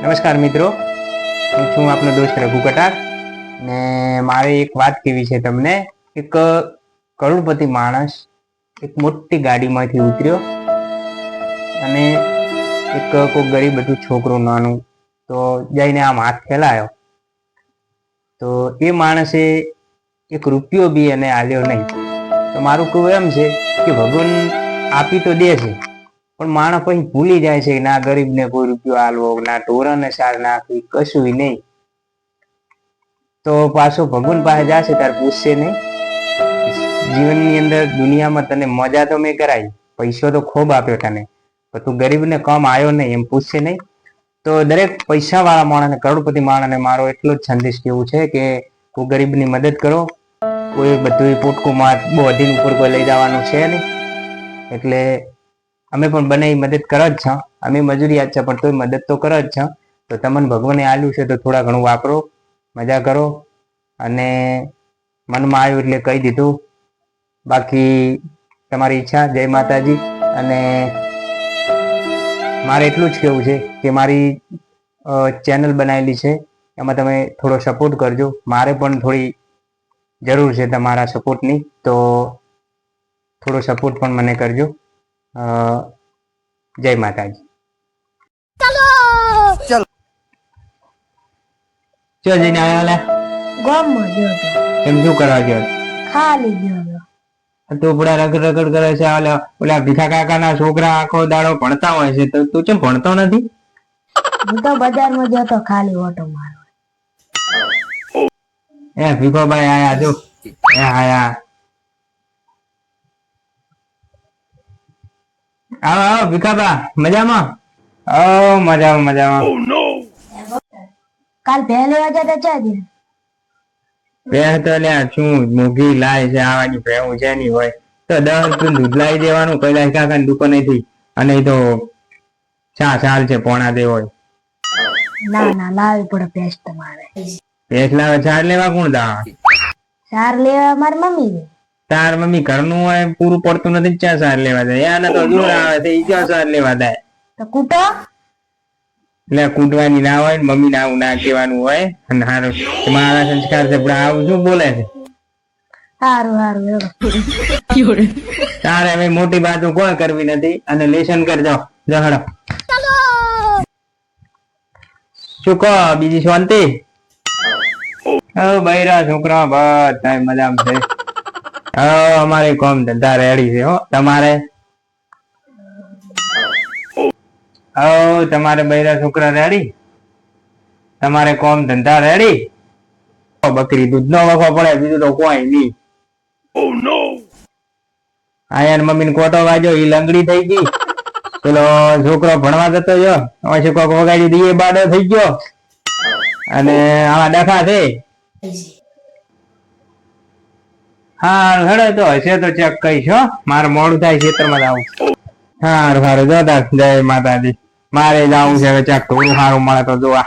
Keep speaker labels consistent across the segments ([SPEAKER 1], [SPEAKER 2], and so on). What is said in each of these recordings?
[SPEAKER 1] નમસ્કાર મિત્રો. હું છું આપનો દોસ્ત રઘુ કટાર ને મારે એક વાત કેવી છે તમને. એક કરોડપતિ માણસ એક મોટી ગાડીમાંથી ઉતર્યો અને એક કોઈ ગરીબ હતું છોકરું નાનું તો જઈને આમ હાથ ફેલાયો. તો એ માણસે એક રૂપિયો બી એને આલ્યો નહીં. તો મારું કહેવું એમ છે કે ભગવાન આપી તો દે છે. પણ માણસ પછી ભૂલી જાય છે ના ગરીબને કોઈ રૂપિયો આલવો ના ઢોરાને સાર નાખવી, કશું નહીં. તો પાછો ભગવાન પાસે જશે, તાર પૂછશે નહીં. જીવનની અંદર દુનિયામાં તને મજા તો મેં કરાવી, પૈસો તો ખૂબ આપ્યો તને. પણ તું ગરીબને કમ આવ્યો નહીં, એમ પૂછશે નહીં. તો દરેક પૈસાવાળા માણસને, કરોડપતિ માણસને મારો એટલો જ સંદેશ કેવું છે કે કોઈ ગરીબની મદદ કરો. કોઈ બધું પોટકું માં બોધીન ઉપર કોઈ લઈ જવાનું છે નહીં. એટલે અમે પણ બને મદદ કરો જ છે. અમે મજૂરી આજ છે, પણ તોય મદદ તો કરો જ છે. તો તમને ભગવાને આલ્યું છે, તો થોડા ઘણું વાપરો, મજા કરો. અને મનમાં આવ્યું એટલે કહી દીધું. બાકી તમારી ઈચ્છા, જય માતાજી. અને મારે એટલું જ કહેવું છે કે મારી ચેનલ બનાવેલી છે, એમાં તમે થોડો સપોર્ટ કરજો. મારે પણ થોડી જરૂર છે તમારા સપોર્ટની તો થોડો સપોર્ટ પણ મને કરજો. જય માતાજી. ચો જઈને આવ્યા લે?
[SPEAKER 2] ગામમાં ગયો
[SPEAKER 1] એમ શું કરવા ગયો?
[SPEAKER 2] ખાલી ગયો
[SPEAKER 1] તું. પૂરા રગડ રગડ કરે છે ઓલા ઓલા ભીખા કાકાના છોકરા આખો દાડો ભણતા હોય છે તો તું કેમ ભણતો નથી?
[SPEAKER 2] હું તો બજારમાં જતો ખાલી ઓટો મારો
[SPEAKER 1] એ ભીખો ભાઈ આયા જો. એ આયા. આવો આવો ભીખાબા મજામાં? ઓ મજામાં મજામાં.
[SPEAKER 2] કાલ પહેલી વાગે તો ચા દે
[SPEAKER 1] ભેંસ તો લ્યા શું મોઘી લાય છે આવાની ભેવું છે ની હોય. તો દસ તું દૂધ લાવી દેવાનું કૈલાસ કાકા ની દુકાનેથી અને તો ચા ચાલ છે પોણા દે હોય.
[SPEAKER 2] ના ના લાવી પડે ભેંસ તમારે.
[SPEAKER 1] ભેંસ લાવે ચાર લેવા કોણ દા
[SPEAKER 2] ચાર લેવા મારી મમ્મી
[SPEAKER 1] તાર મમ્મી ઘરનું હોય પૂરું પડતું નથી ચા સાર લેવા જાય. આને તો દૂર આવે છે ઈ ચા સાર લેવા જાય?
[SPEAKER 2] તો કૂટો.
[SPEAKER 1] એટલે કૂટવાની ના હોય ને મમ્મી ના આવું ના કહેવાનું હોય. અને હારું મારા સંસ્કાર છે પણ આવું શું બોલે છે?
[SPEAKER 2] સારું સારું
[SPEAKER 1] તારે હવે મોટી બાજુ કોઈ કરવી નથી? અને લેસન કરજો. જહડો શું કહો બીજી શાંતિ? ઓ બૈરા છોકરા બધા મજામાં છે. અમારે કોમ ધંધા રેડી છે હો. તમારે? ઓ તમારે બૈરા છોકરા રેડી તમારે કોમ ધંધા રેડી બકરી દૂધ નો વખો પડે બીજું તો કોઈ નહીં. આયા મમ્મી ને કોટો વાગ્યો ઈ લંગડી થઈ ગઈ. પેલો છોકરો ભણવા જતો જો પછી કોક વગાડી દઈએ બાડો થઈ ગયો. અને આવા ડખા છે. હા, હેડો તો, હશે તો ચેક કહીશ હો. મારે મોડું થાય ખેતરમાં આવું સારું સારું જો તાર. જય માતાજી. મારે જવું છે ચેક થોડું સારું મળે તો જોવા.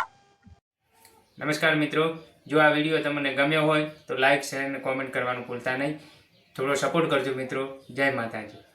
[SPEAKER 3] નમસ્કાર મિત્રો. જો આ વીડિયો તમને ગમ્યો હોય, તો લાઈક શેર અને કોમેન્ટ કરવાનું ભૂલતા નહીં. થોડો સપોર્ટ કરજો મિત્રો. જય માતાજી.